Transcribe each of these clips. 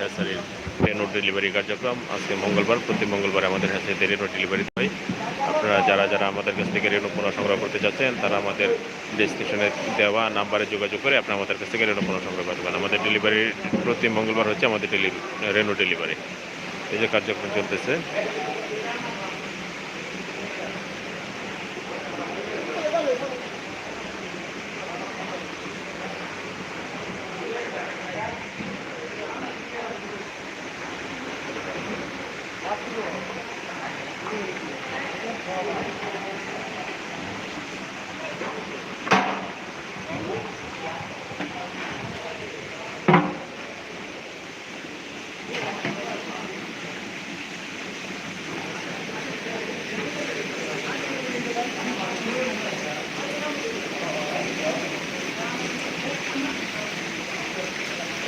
হ্যাসারির Reno delivery কার্যক্রম। আজকে মঙ্গলবার, প্রতি মঙ্গলবার আমাদের হ্যাসারিতে রেনো ডেলিভারি হয়। আপনারা যারা যারা আমাদের কাছ থেকে পণ্য সংগ্রহ করতে চাচ্ছেন তারা আমাদের ডিসক্রিপশনে দেওয়া নাম্বারে যোগাযোগ করে আপনারা আমাদের কাছ থেকে পণ্য সংগ্রহ করতে পারেন আমাদের ডেলিভারি প্রতি মঙ্গলবার হচ্ছে আমাদের ডেলি রেনো ডেলিভারি এই যে কার্যক্রম চলতেছে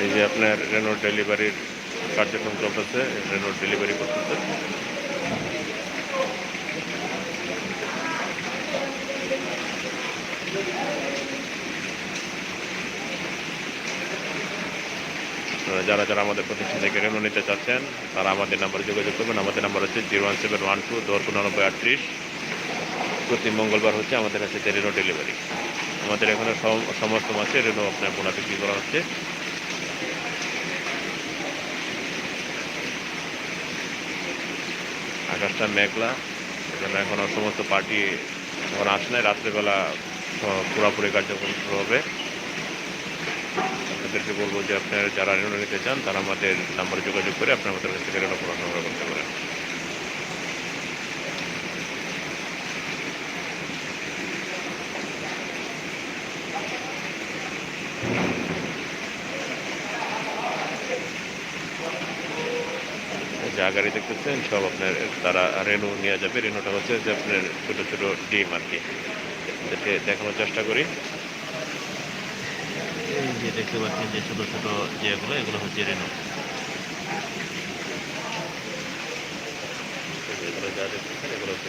এই যে আপনার রেনো ডেলিভারির কার্যক্রম চলতেছে রেনো ডেলিভারি করতেছে যারা যারা আমাদের প্রতিষ্ঠান থেকে রেনো নিতে চাচ্ছেন, তারা আমাদের নাম্বারে যোগাযোগ করবেন। আমাদের নাম্বার হচ্ছে zero one seven one two দশ উনানব্বই আটত্রিশ। প্রতি মঙ্গলবার হচ্ছে আমাদের কাছে রেনো ডেলিভারি। আমাদের এখানে সম- সমস্ত মাসে রেনো আপনার পোনা বিক্রি করা হচ্ছে। আকাশটা মেঘলা, এখানে এখনও সমস্ত পার্টি এখন আসে নাই রাত্রেবেলা পুরাপুরি কার্যক্রম শুরু হবে। আপনাদেরকে বলব যে আপনার যারা ঋণ নিতে চান, তারা আমাদের নাম্বারে যোগাযোগ করে আপনার আমাদের কাছ থেকে ঋণ পূরণ সংগ্রহ করতে পারেন। যা গাড়ি দেখতেছেন, সব আপনার, তারা রেনু নিয়ে যাবে। রেনুটা হচ্ছে যে আপনার ছোটো ছোটো ডিম আর কি। দেখানোর চেষ্টা করি। যে দেখতে পাচ্ছেন যে ছোটো ছোটো যেগুলো এগুলো হচ্ছে রেনু এগুলো হচ্ছে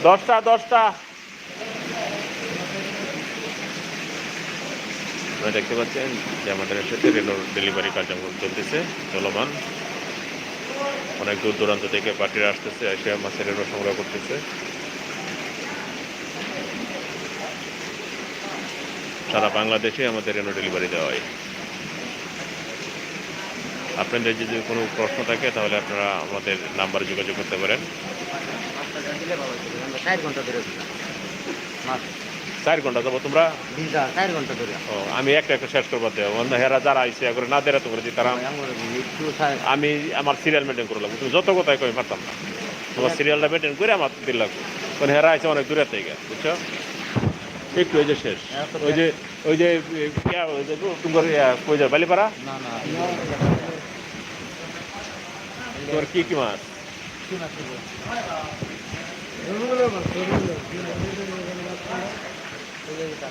দশটা দশটা। আপনারা দেখতে পাচ্ছেন যে আমাদের সাথে রেনোর ডেলিভারি কার্যক্রম চলতেছে, চলমান। অনেক দূর দূরান্ত থেকে পার্টিরা আসতেছে, এসে মাছের রেনো সংগ্রহ করতেছে। সারা বাংলাদেশে আমাদের রেনো ডেলিভারি দেওয়া হয়। আপনাদের যদি কোনো প্রশ্ন থাকে, তাহলে আপনারা আমাদের নাম্বারে যোগাযোগ করতে পারেন। চার ঘণ্টা ধরে চার ঘণ্টা যাব তোমরা? চার ঘণ্টা ধরে। ও, আমি একটা একটা শেষ করব দেবো অন্য হেরা যারা আইসে করে না দেরা তো করে দিই তারা আমি আমার সিরিয়াল মেনটেন করে লাগবো। তুমি যত কথাই কই পারতাম না। তোমার সিরিয়ালটা মেনটেন করে আমার দিল লাগবে। কারণ হেরা আইসে অনেক দূরে থেকে বুঝছ? একটু ওই যে শেষ। ওই যে ওই যে ওই যে তোমার কই যায় বালিপাড়া? তোমার কি কি মাছ? কি মাছ? 这个一般。